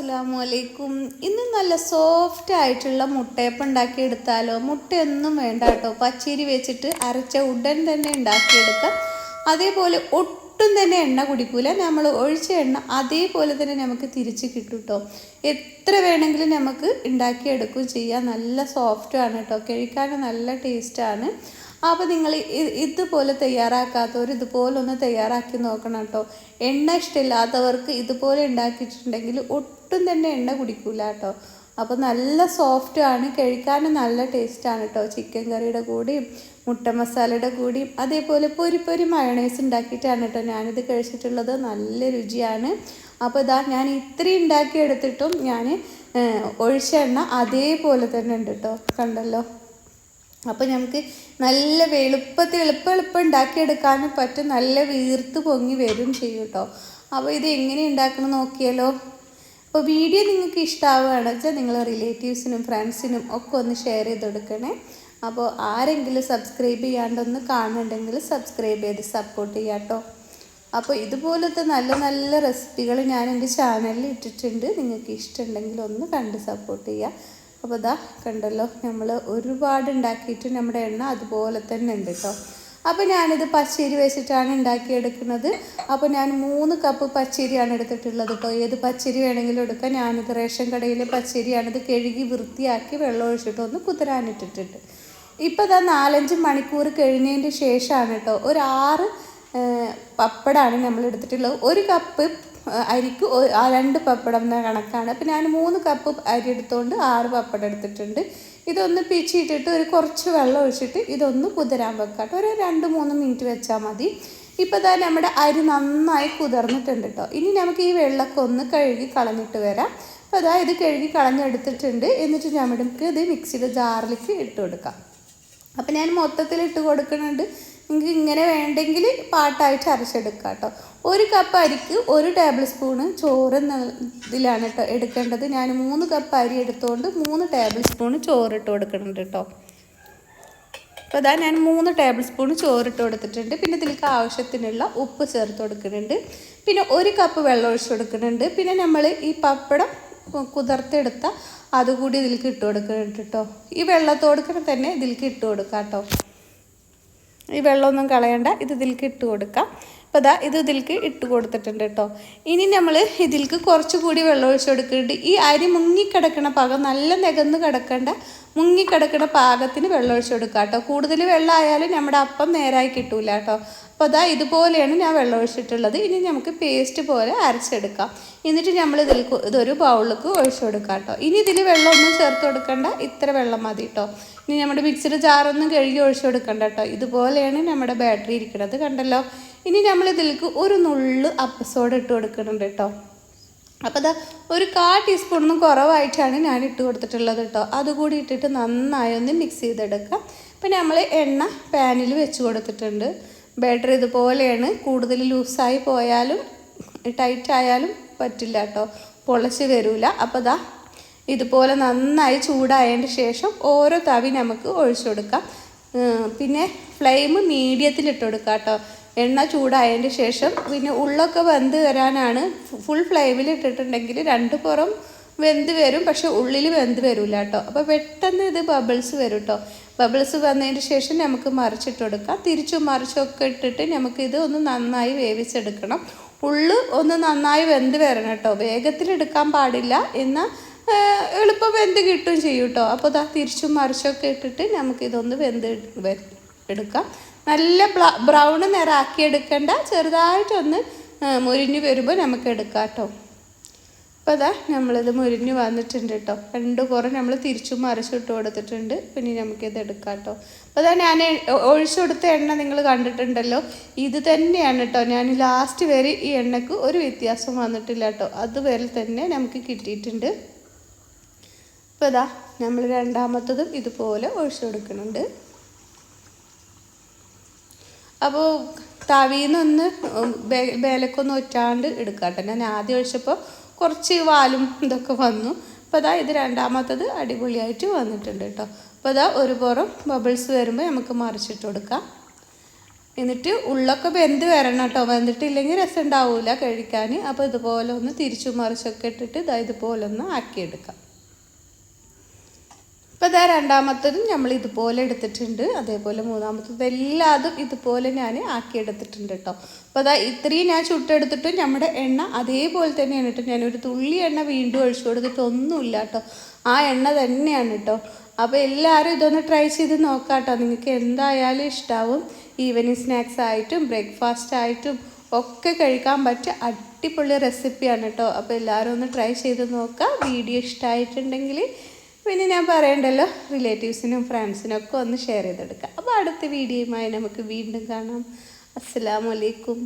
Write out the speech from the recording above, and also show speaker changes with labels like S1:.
S1: അസ്സലാമു വലൈക്കും ഇന്ന് നല്ല സോഫ്റ്റ് ആയിട്ടുള്ള മുട്ടയപ്പം ഉണ്ടാക്കിയെടുത്താലോ? മുട്ടയൊന്നും വേണ്ട കേട്ടോ. പച്ചരി വെച്ചിട്ട് അരച്ച ഉടൻ തന്നെ ഉണ്ടാക്കിയെടുക്കാം. അതേപോലെ ഒട്ടും തന്നെ എണ്ണ കുടിക്കൂല. നമ്മൾ ഒഴിച്ച എണ്ണ അതേപോലെ തന്നെ നമുക്ക് തിരിച്ച് കിട്ടും കേട്ടോ എത്ര വേണമെങ്കിലും നമുക്ക് ഉണ്ടാക്കിയെടുക്കുകയും ചെയ്യാം. നല്ല സോഫ്റ്റുമാണ് കേട്ടോ. കഴിക്കാൻ നല്ല ടേസ്റ്റാണ് അപ്പോൾ നിങ്ങൾ ഇതുപോലെ തയ്യാറാക്കാത്തവർ ഇതുപോലെ ഒന്ന് തയ്യാറാക്കി നോക്കണം കേട്ടോ. എണ്ണ ഇഷ്ടമില്ലാത്തവർക്ക് ഇതുപോലെ ഉണ്ടാക്കിയിട്ടുണ്ടെങ്കിൽ ഒട്ടും തന്നെ എണ്ണ കുടിക്കൂല കേട്ടോ. അപ്പോൾ നല്ല സോഫ്റ്റ് ആണ്. കഴിക്കാനും നല്ല ടേസ്റ്റാണ് കേട്ടോ ചിക്കൻ കറിയുടെ കൂടിയും മുട്ട മസാലയുടെ കൂടിയും അതേപോലെ പൊരി പൊരി മയണൈസ് ഉണ്ടാക്കിയിട്ടാണ് കേട്ടോ ഞാനിത് കഴിച്ചിട്ടുള്ളത്. നല്ല രുചിയാണ്. അപ്പോൾ ഇതാ ഞാൻ ഇത്രയും ഉണ്ടാക്കി എടുത്തിട്ടും ഞാൻ ഒഴിച്ച എണ്ണ അതേപോലെ തന്നെ ഉണ്ട് കേട്ടോ കണ്ടല്ലോ? അപ്പോൾ നമുക്ക് നല്ല എളുപ്പത്തിൽ എളുപ്പം എളുപ്പം ഉണ്ടാക്കിയെടുക്കാനും പറ്റും. നല്ല വീർത്ത് പൊങ്ങി വരും ചെയ്യും കേട്ടോ അപ്പോൾ ഇത് എങ്ങനെ ഉണ്ടാക്കണം നോക്കിയാലോ? അപ്പോൾ വീഡിയോ നിങ്ങൾക്ക് ഇഷ്ടമാവുകയാണെന്ന് വെച്ചാൽ നിങ്ങൾ റിലേറ്റീവ്സിനും ഫ്രണ്ട്സിനും ഒക്കെ ഒന്ന് ഷെയർ ചെയ്ത് കൊടുക്കണേ. അപ്പോൾ ആരെങ്കിലും സബ്സ്ക്രൈബ് ചെയ്യാണ്ടൊന്ന് കാണുന്നുണ്ടെങ്കിൽ സബ്സ്ക്രൈബ് ചെയ്ത് സപ്പോർട്ട് ചെയ്യാം കേട്ടോ. അപ്പോൾ ഇതുപോലത്തെ നല്ല നല്ല റെസിപ്പികൾ ഞാൻ എന്റെ ചാനലിൽ ഇട്ടിട്ടുണ്ട്. നിങ്ങൾക്ക് ഇഷ്ടമുണ്ടെങ്കിൽ ഒന്ന് കണ്ട് സപ്പോർട്ട് ചെയ്യുക അപ്പോൾ ഇതാ കണ്ടല്ലോ നമ്മൾ ഒരുപാട് ഉണ്ടാക്കിയിട്ട് നമ്മുടെ എണ്ണ അതുപോലെ തന്നെ ഉണ്ട് കേട്ടോ. അപ്പോൾ ഞാനിത് പച്ചരി വെച്ചിട്ടാണ് ഉണ്ടാക്കിയെടുക്കുന്നത്. അപ്പോൾ ഞാൻ മൂന്ന് കപ്പ് പച്ചരിയാണ് എടുത്തിട്ടുള്ളത് കേട്ടോ ഏത് പച്ചരി വേണമെങ്കിലും എടുക്കാം. ഞാനിത് റേഷൻ കടയിലെ പച്ചരിയാണിത് കഴുകി വൃത്തിയാക്കി വെള്ളം ഒഴിച്ചിട്ട് ഒന്ന് കുതിരാനിട്ടിട്ടുണ്ട്. ഇപ്പോൾ ഇതാ നാലഞ്ച് മണിക്കൂർ കഴിഞ്ഞതിന്റെ ശേഷമാണ് കേട്ടോ ഒരു ആറ് പപ്പടമാണ് നമ്മൾ എടുത്തിട്ടുള്ളത്. ഒരു കപ്പ് അരിക്ക് രണ്ട് പപ്പടം എന്ന കണക്കാണ്. അപ്പോൾ ഞാൻ മൂന്ന് കപ്പ് അരി എടുത്തുകൊണ്ട് ആറ് പപ്പടം എടുത്തിട്ടുണ്ട്. ഇതൊന്ന് പിച്ചിട്ടിട്ട് ഒരു കുറച്ച് വെള്ളം ഒഴിച്ചിട്ട് ഇതൊന്ന് കുതിരാൻ വെക്കാം കേട്ടോ ഒരു രണ്ട് മൂന്ന് മിനിറ്റ് വെച്ചാൽ മതി. ഇപ്പോൾ ഇതാ നമ്മുടെ അരി നന്നായി കുതിർന്നിട്ടുണ്ട് കേട്ടോ ഇനി നമുക്ക് ഈ വെള്ളമൊക്കെ ഒന്ന് കഴുകി കളഞ്ഞിട്ട് വരാം. അപ്പോൾ അതാ ഇത് കഴുകി കളഞ്ഞെടുത്തിട്ടുണ്ട്. എന്നിട്ട് നമുക്ക് ഇത് മിക്സിയുടെ ജാറിലേക്ക് ഇട്ട് കൊടുക്കാം. അപ്പം ഞാൻ മൊത്തത്തിൽ ഇട്ട് കൊടുക്കുന്നുണ്ട്. നിങ്ങൾക്ക് ഇങ്ങനെ വേണ്ടെങ്കിൽ പാട്ടായിട്ട് അരച്ചെടുക്കാം കേട്ടോ. ഒരു കപ്പ് അരിക്ക് ഒരു ടേബിൾ സ്പൂണ് ചോറ് ഇതിലാണ് കേട്ടോ എടുക്കേണ്ടത്. ഞാൻ മൂന്ന് കപ്പ് അരി എടുത്തുകൊണ്ട് മൂന്ന് ടേബിൾ സ്പൂണ് ചോറ് ഇട്ട് കൊടുക്കുന്നുണ്ട് കേട്ടോ. അപ്പോൾ അതാ ഞാൻ മൂന്ന് ടേബിൾ സ്പൂൺ ചോറിട്ട് കൊടുത്തിട്ടുണ്ട്. പിന്നെ ഇതിലേക്ക് ആവശ്യത്തിനുള്ള ഉപ്പ് ചേർത്ത് കൊടുക്കുന്നുണ്ട്. പിന്നെ ഒരു കപ്പ് വെള്ളം ഒഴിച്ച് കൊടുക്കുന്നുണ്ട്. പിന്നെ നമ്മൾ ഈ പപ്പടം കുതിർത്തെടുത്ത അതുകൂടി ഇതിലേക്ക് ഇട്ട് കൊടുക്കുന്നുണ്ട് കേട്ടോ. ഈ വെള്ളത്തോടുക്കണ തന്നെ ഇതിലേക്ക് ഇട്ട് കൊടുക്കാം കേട്ടോ. ഈ വെള്ളമൊന്നും കളയണ്ട. ഇത് ഇതിലേക്ക് ഇട്ട് കൊടുക്കാം. അപ്പോൾ ഇതാ ഇത് ഇതിലേക്ക് ഇട്ട് കൊടുത്തിട്ടുണ്ട് കേട്ടോ ഇനി നമ്മൾ ഇതിലേക്ക് കുറച്ചുകൂടി വെള്ളം ഒഴിച്ച് കൊടുക്കുന്നുണ്ട്. ഈ അരി മുങ്ങിക്കിടക്കണ പാകം നല്ല നികന്ന് കിടക്കേണ്ട മുങ്ങിക്കിടക്കണ പാകത്തിന് വെള്ളം ഒഴിച്ച് കൊടുക്കുക കേട്ടോ കൂടുതൽ വെള്ളം ആയാലും നമ്മുടെ അപ്പം നേരായി കിട്ടൂല കേട്ടോ അപ്പോൾ അതാ ഇതുപോലെയാണ് ഞാൻ വെള്ളം ഒഴിച്ചിട്ടുള്ളത് ഇനി നമുക്ക് പേസ്റ്റ് പോലെ അരച്ചെടുക്കാം. എന്നിട്ട് നമ്മൾ ഇതിൽ ഇതൊരു ബൗളിലേക്ക് ഒഴിച്ചു കൊടുക്കാം കേട്ടോ. ഇനി ഇതിൽ വെള്ളമൊന്നും ചേർത്ത് കൊടുക്കണ്ട. ഇത്ര വെള്ളം മതി കേട്ടോ. ഇനി നമ്മുടെ മിക്സിയുടെ ജാറൊന്നും കഴുകി ഒഴിച്ചു കൊടുക്കണ്ട കേട്ടോ. ഇതുപോലെയാണ് നമ്മുടെ ബാറ്ററി ഇരിക്കുന്നത് കണ്ടല്ലോ. ഇനി നമ്മൾ ഇതിലേക്ക് ഒരു നുള്ള് അപ്പസോഡ് ഇട്ട് കൊടുക്കുന്നുണ്ട് കേട്ടോ. അപ്പോൾ അതാ ഒരു കാ ടീസ്പൂണൊന്നും കുറവായിട്ടാണ് ഞാൻ ഇട്ട് കൊടുത്തിട്ടുള്ളത് കേട്ടോ. അതുകൂടി ഇട്ടിട്ട് നന്നായി ഒന്ന് മിക്സ് ചെയ്തെടുക്കാം. പിന്നെ നമ്മൾ എണ്ണ പാനിൽ വെച്ച് കൊടുത്തിട്ടുണ്ട്. ബാറ്റർ ഇതുപോലെയാണ്. കൂടുതൽ ലൂസായി പോയാലും ടൈറ്റ് ആയാലും പറ്റില്ല കേട്ടോ പൊളച്ച് വരില്ല അപ്പോൾ ദാ ഇതുപോലെ നന്നായി ചൂടായതിന് ശേഷം ഓരോ തവി നമുക്ക് ഒഴിച്ചു കൊടുക്കാം. പിന്നെ ഫ്ലെയിം മീഡിയത്തിൽ ഇട്ട് കൊടുക്കാം കേട്ടോ എണ്ണ ചൂടായതിന് ശേഷം പിന്നെ ഉള്ളൊക്കെ വെന്ത് വരാനാണ്. ഫുൾ ഫ്ലെയിമിൽ ഇട്ടിട്ടുണ്ടെങ്കിൽ രണ്ട് പുറം വെന്ത് വരും പക്ഷെ ഉള്ളിൽ വെന്ത് വരില്ല കേട്ടോ അപ്പോൾ പെട്ടെന്ന് ഇത് ബബിൾസ് വരും കേട്ടോ ബബിൾസ് വന്നതിന് ശേഷം നമുക്ക് മറിച്ചിട്ട് കൊടുക്കാം. തിരിച്ചും മറിച്ചും ഒക്കെ ഇട്ടിട്ട് നമുക്കിത് ഒന്ന് നന്നായി വേവിച്ചെടുക്കണം. ഉള്ളു ഒന്ന് നന്നായി വെന്ത് വരണം കേട്ടോ. വേഗത്തിലെടുക്കാൻ പാടില്ല എന്നാൽ എളുപ്പം വെന്ത് കിട്ടും ചെയ്യും കേട്ടോ. അപ്പോൾ ദാ തിരിച്ചും മറിച്ചൊക്കെ ഇട്ടിട്ട് നമുക്കിതൊന്ന് വെന്ത് എടുക്കാം. നല്ല ബ്രൗൺ നിറാക്കി എടുക്കേണ്ട ചെറുതായിട്ടൊന്ന് മുരിഞ്ഞ് വരുമ്പോൾ നമുക്ക് എടുക്കാം കേട്ടോ. അപ്പോൾ അതാ നമ്മളിത് മുരിഞ്ഞ് വന്നിട്ടുണ്ട് കേട്ടോ. രണ്ട് പുറം നമ്മൾ തിരിച്ചും മറിച്ചിട്ട് കൊടുത്തിട്ടുണ്ട്. പിന്നെ നമുക്കിത് എടുക്കാം കേട്ടോ. അപ്പോൾ അതാ ഞാൻ ഒഴിച്ചു കൊടുത്ത എണ്ണ നിങ്ങൾ കണ്ടിട്ടുണ്ടല്ലോ. ഇത് തന്നെയാണ് കേട്ടോ. ഞാൻ ലാസ്റ്റ് വരെ ഈ എണ്ണക്ക് ഒരു വ്യത്യാസം വന്നിട്ടില്ല കേട്ടോ. അതുവരെ തന്നെ നമുക്ക് കിട്ടിയിട്ടുണ്ട്. അപ്പോൾ ഇതാ നമ്മൾ രണ്ടാമത്തതും ഇതുപോലെ ഒഴിച്ചു കൊടുക്കുന്നുണ്ട്. അപ്പോൾ തവിയിൽ നിന്നൊന്ന് ബേലക്കൊന്ന് ഒറ്റാണ്ട് എടുക്കാം കേട്ടോ. ഞാൻ ആദ്യം ഒഴിച്ചപ്പോൾ കുറച്ച് വാലും ഇതൊക്കെ വന്നു. അപ്പോൾ അതാ ഇത് രണ്ടാമത്തത് അടിപൊളിയായിട്ട് വന്നിട്ടുണ്ട് കേട്ടോ. അപ്പോൾ അതാ ഒരു പുറം ബബിൾസ് വരുമ്പോൾ നമുക്ക് മറിച്ചിട്ട് കൊടുക്കാം. എന്നിട്ട് ഉള്ളൊക്കെ വെന്ത് വരണം കേട്ടോ. വെന്തിട്ടില്ലെങ്കിൽ രസം ഉണ്ടാവില്ല കഴിക്കാൻ. അപ്പോൾ ഇതുപോലെ ഒന്ന് തിരിച്ചു മറിച്ചൊക്കെ ഇട്ടിട്ട് ഇതാ ഇതുപോലെ ഒന്ന് ആക്കിയെടുക്കാം. ഇപ്പോൾ ഇതാ രണ്ടാമത്തതും നമ്മൾ ഇതുപോലെ എടുത്തിട്ടുണ്ട്. അതേപോലെ മൂന്നാമത്തത് എല്ലാതും ഇതുപോലെ ഞാൻ ആക്കിയെടുത്തിട്ടുണ്ട് കേട്ടോ അപ്പോൾ അതാ ഇത്രയും ഞാൻ ചുട്ടെടുത്തിട്ട് നമ്മുടെ എണ്ണ അതേപോലെ തന്നെയാണ് കേട്ടോ ഞാനൊരു തുള്ളി എണ്ണ വീണ്ടും ഒഴിച്ചു കൊടുത്തിട്ട് ഒന്നുമില്ല കേട്ടോ ആ എണ്ണ തന്നെയാണ് കേട്ടോ അപ്പോൾ എല്ലാവരും ഇതൊന്ന് ട്രൈ ചെയ്ത് നോക്കാം കേട്ടോ നിങ്ങൾക്ക് എന്തായാലും ഇഷ്ടാവും. ഈവനിങ് സ്നാക്സ് ആയിട്ടും ബ്രേക്ക്ഫാസ്റ്റ് ആയിട്ടും ഒക്കെ കഴിക്കാൻ പറ്റിയ അടിപൊളി റെസിപ്പിയാണ് കേട്ടോ അപ്പോൾ എല്ലാവരും ഒന്ന് ട്രൈ ചെയ്ത് നോക്കുക വീഡിയോ ഇഷ്ടമായിട്ടുണ്ടെങ്കിൽ പിന്നെ ഞാൻ പറയണ്ടല്ലോ റിലേറ്റീവ്സിനും ഫ്രണ്ട്സിനും ഒക്കെ ഒന്ന് ഷെയർ ചെയ്തെടുക്കാം. അപ്പോൾ അടുത്ത വീഡിയോയുമായി നമുക്ക് വീണ്ടും കാണാം. അസ്സലാമലൈക്കും